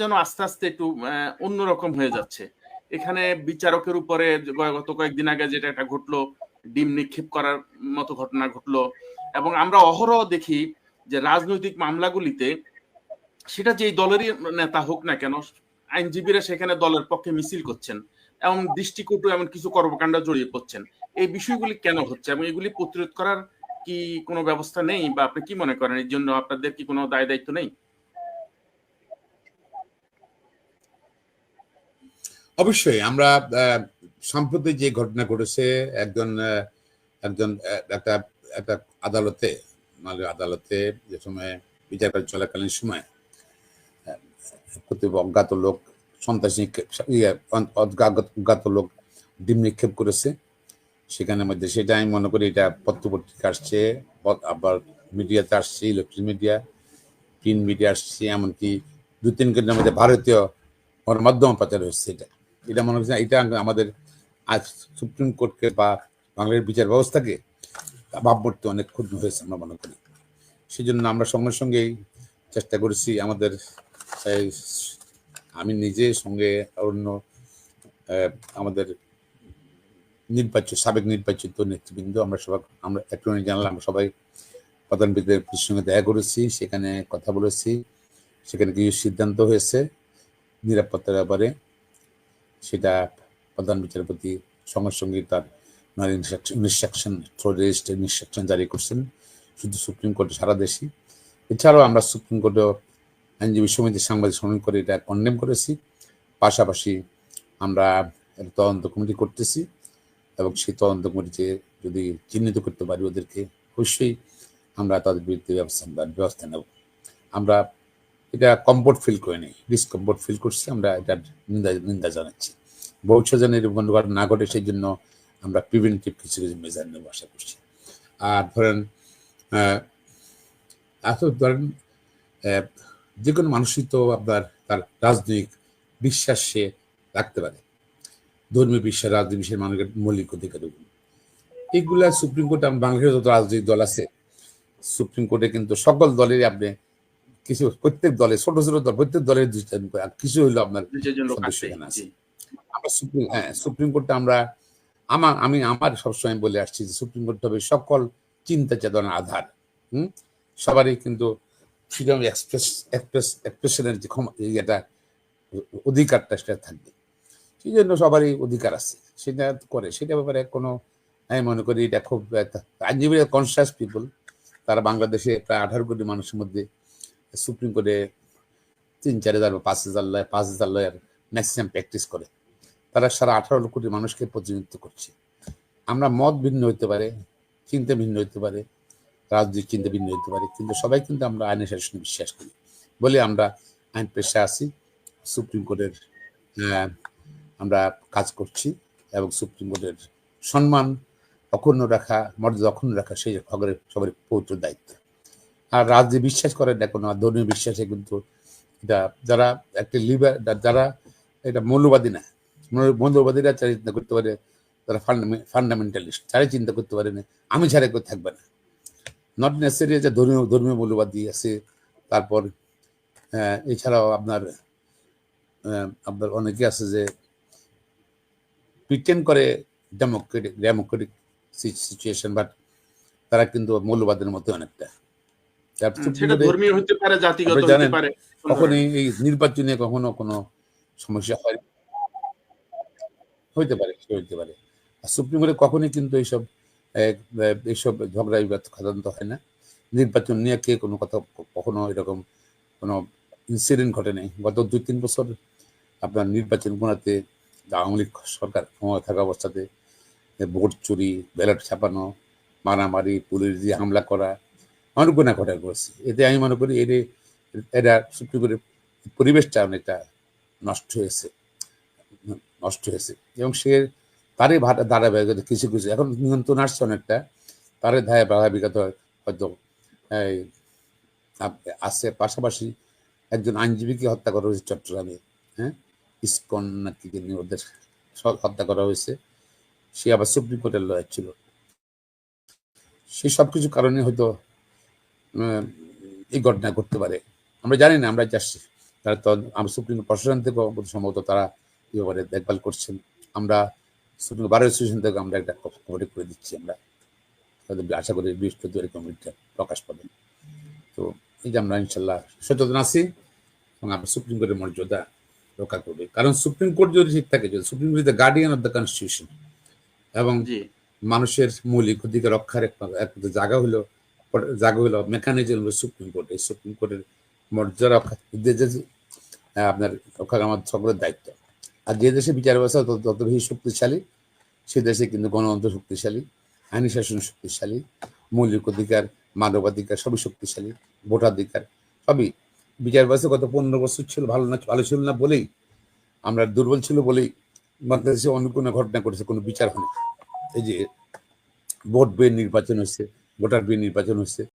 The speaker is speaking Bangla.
যেন আস্তে আস্তে একটু অন্যরকম হয়ে যাচ্ছে। এখানে বিচারকের উপরে গত কয়েকদিন আগে যেটা একটা ঘটলো, ডিম নিক্ষেপ করার মতো ঘটনা ঘটলো। এবং আমরা অহরহ দেখি যে রাজনৈতিক মামলাগুলিতে সেটা যেই দলেরই নেতা হোক না কেন, আইনজীবীরা সেখানে দলের পক্ষে মিছিল করছেন এবং দৃষ্টিকটু এমন কিছু কর্মকাণ্ড জড়িয়ে পড়ছেন। এই বিষয়গুলি কেন হচ্ছে এবং এগুলি প্রতিরোধ করার কি কোনো ব্যবস্থা নেই বা আপনি কি মনে করেন? এর জন্য আপনাদের কি কোনো দায় দায়িত্ব নেই? অবশ্যই আমরা সম্প্রতি যে ঘটনা ঘটেছে একজন একজন একটা একটা আদালতে মানে আদালতে যে সময় বিচার চলাকালীন সময় অজ্ঞাত লোক সন্ত্রাসী ইয়ে, অজ্ঞাত লোক ডিম নিক্ষেপ করেছে। সেখানের মধ্যে সেটা আমি মনে করি এটা পত্রপত্রিকা আসছে আবার মিডিয়াতে আসছে ইলেকট্রনিক মিডিয়া প্রিন্ট মিডিয়া আসছে এমনকি দু তিন কেন্দ্রের মধ্যে ভারতীয় গণমাধ্যম প্রচার হচ্ছে এটা। এটা মনে হচ্ছে এটা আমাদের আজ সুপ্রিম কোর্টকে বা বাংলার বিচার ব্যবস্থাকে ভাবমূর্তি অনেক ক্ষুণ্ণ হয়েছে আমরা মনে করি। সেই জন্য আমরা সঙ্গে সঙ্গেই চেষ্টা করেছি আমাদের আমি নিজে সঙ্গে অন্য আমাদের নির্বাচিত সাবেক নির্বাচিত নেতৃবৃন্দ, আমরা সবাই, আমরা অ্যাটর্নি জেনারেল, আমরা সবাই প্রধান বিচারপতির সঙ্গে দেখা করেছি, সেখানে কথা বলেছি, সেখানে কিছু সিদ্ধান্ত হয়েছে নিরাপত্তার ব্যাপারে। সেটা প্রধান বিচারপতি সঙ্গে সঙ্গে তার ইনস্ট্রাকশন থ্রো রেজিস্টার ইনস্ট্রাকশন জারি করছেন। শুধু সুপ্রিম কোর্টে সারা দেশে এছাড়াও আমরা সুপ্রিম কোর্টেও আইনজীবী সমিতির সাংবাদিক সম্মেলন করে এটা কন্ডেম করেছি। পাশাপাশি আমরা তদন্ত কমিটি করতেছি এবং সেই তদন্ত কমিটিতে যদি চিহ্নিত করতে পারি ওদেরকে অবশ্যই আমরা তাদের বিরুদ্ধে ব্যবস্থা ব্যবস্থা নেব। আমরা এটা কমফোর্ট ফিল করে নিই ডিসকমফোর্ট ফিল করছি, আমরা এটা নিন্দা নিন্দা জানাচ্ছি। ভবিষ্যৎ যেন এরকম না ঘটে সেই জন্য আমরা প্রিভেন্টিভ কিছু কিছু মেজার নেব আশা করছি। আর ধরেন আসলে ধরেন যে কোনো মানুষই তো আপনার তার রাজনৈতিক বিশ্বাস সে রাখতে পারে। ধর্মীয় বিশ্বাস, রাজনৈতিক বিশ্বাস মানুষের মৌলিক অধিকার। এগুলা সুপ্রিম কোর্টে বাংলাদেশের যত রাজনৈতিক দল আছে সুপ্রিম কোর্টে কিন্তু সকল দলেরই আপনি কিছু প্রত্যেক দলে ছোট ছোট দল প্রত্যেক দলের দুই চার করে, কিছু হইল আপনার। আমরা সুপ্রিম হ্যাঁ সুপ্রিম কোর্টে আমরা আমার আমি আমার সবসময় বলে আসছি যে সুপ্রিম কোর্ট হবে সকল চিন্তা চেতনার আধার হুম? সবারই কিন্তু ফ্রিডম এক্সপ্রেস এক্সপ্রেস এক্সপ্রেশনের যে ক্ষম- ইয়েটা অধিকারটা সেটা থাকবে। সেই জন্য সবারই অধিকার আছে। সেটা করে সেটা ব্যাপারে কোনো আমি মনে করি এটা খুব আইনজীবীরা কনসিয়াস পিপল তারা বাংলাদেশে প্রায় আঠারো কোটি মানুষের মধ্যে সুপ্রিম কোর্টে তিন, চার হাজার বা পাঁচ হাজার লয়, পাঁচ হাজার লয়ার ম্যাক্সিমাম প্র্যাকটিস করে। তারা সারা আঠারো কোটি মানুষকে প্রতিনিধিত্ব করছে। আমরা মত ভিন্ন হতে পারে, চিন্তা ভিন্ন হতে পারে, রাজনৈতিক চিন্তা ভিন্ন হতে পারে, কিন্তু সবাই কিন্তু আমরা আইনের শাসনে বিশ্বাস করি। বলে আমরা আইন পেশা আছি, সুপ্রিম কোর্টের আমরা কাজ করছি এবং সুপ্রিম কোর্টের সম্মান অক্ষুণ্ণ রাখা, মর্যাদা অক্ষুণ্ণ রাখা, সেই খবরের সবার পৌত্র দায়িত্ব। আর রাজ্যে বিশ্বাস করেন না কোনো ধর্মীয় বিশ্বাসে কিন্তু এটা যারা একটা লিবার যারা এটা মৌলবাদী না মৌল- মৌলবাদীরা যারা চিন্তা করতে পারে তারা ফান্ডামেন্টালিস্ট যারাই চিন্তা করতে পারে না, আমি ছাড়া কেউ থাকবে না। নট নেসেসারি যে ধর্মীয় ধর্মীয় মৌলবাদী আছে, তারপর এছাড়াও আপনার আপনার অনেকে আছে যে প্রিটেন করে ডেমোক্রেটিক ডেমোক্রেটিক সিচুয়েশন বাট তারা কিন্তু মৌলবাদের মতো অনেকটা। ধর্মীয় হতে পারে জাতিগত হতে পারে। কখনই এই নির্বাচনে কখনো কোনো সমস্যা হয়? হইতে পারে হইতে পারে। আর সুপ্রিম কোর্টে কখনই কিন্তু এইসব এইসব ঝগড়া বিবাদ সাধারণত হয় না। নির্বাচন নিয়ে কে কোনো কথা কখনো এরকম কোনো ইনসিডেন্ট ঘটে নাই। গত দুই তিন বছর আপনার নির্বাচন গোনাতে আওয়ামী লীগ সরকার ক্ষমতা থাকা অবস্থাতে ভোট চুরি ব্যালট ছাপানো মারামারি পুলিশ দিয়ে হামলা করা অনেক গুণা ঘটা করেছে। এতে আমি মনে করি এর এটা সুপ্রিম কোর্টের পরিবেশটা অনেকটা নষ্ট হয়েছে নষ্ট হয়েছে। এবং সে তারই ভাটা ধারাবাহিকতা কিছু কিছু, এখন নিয়ন্ত্রণ আসছে অনেকটা, তারই ধারা ধারাবাহিকতা হয়তো আছে। পাশাপাশি একজন আইনজীবীকে হত্যা করা হয়েছে চট্টগ্রামে হ্যাঁ? ইস্কন নাকি ওদের হত্যা করা হয়েছে। সে আবার সুপ্রিম কোর্টের লয়ার ছিল। সেই সব কিছু কারণে হয়তো এই ঘটনা ঘটতে পারে। আমরা জানি না আমরা জাস্ট তারা তো আমরা সুপ্রিম কোর্ট প্রশাসন থেকেও সম্ভবত তারা এই ব্যাপারে দেখভাল করছেন। আমরা সুপ্রিম বার অ্যাসোসিয়েশন থেকে আমরা একটা কমিটি করে দিচ্ছি আমরা। তাদের আশা করি বৃহস্পতিবার কমিটিটা প্রকাশ পাবেন তো এই যে আমরা ইনশাল্লাহ সচেতন আছি এবং আমরা সুপ্রিম কোর্টের মর্যাদা রক্ষা করবে। কারণ সুপ্রিম কোর্ট যদি ঠিক থাকে যদি supreme court the guardian of the constitution এবং মানুষের মৌলিক অধিকার রক্ষার এক- একটা জায়গা হলো জায়গা হলো মেকানিজম সুপ্রিম কোর্ট এই সুপ্রিম কোর্টের মর্যাদা দেশে আপনার রক্ষা আমার সকলের দায়িত্ব। আর যে দেশে বিচার ব্যবস্থা তত বেশি শক্তিশালী, সে দেশে কিন্তু গণতন্ত্র শক্তিশালী, আইনি শাসন শক্তিশালী, মৌলিক অধিকার, মানবাধিকার সবই শক্তিশালী, ভোটাধিকার সবই। বিচার ব্যবস্থা গত পনেরো বছর ছিল, ভালো না, ভালো ছিল না বলেই, আমরা দুর্বল ছিল বলেই বাংলাদেশে অন্য কোনো ঘটনা ঘটেছে, কোনো বিচার হয়নি। এই যে ভোট বের নির্বাচন হচ্ছে ভোটার বিয়ে নির্বাচন হচ্ছে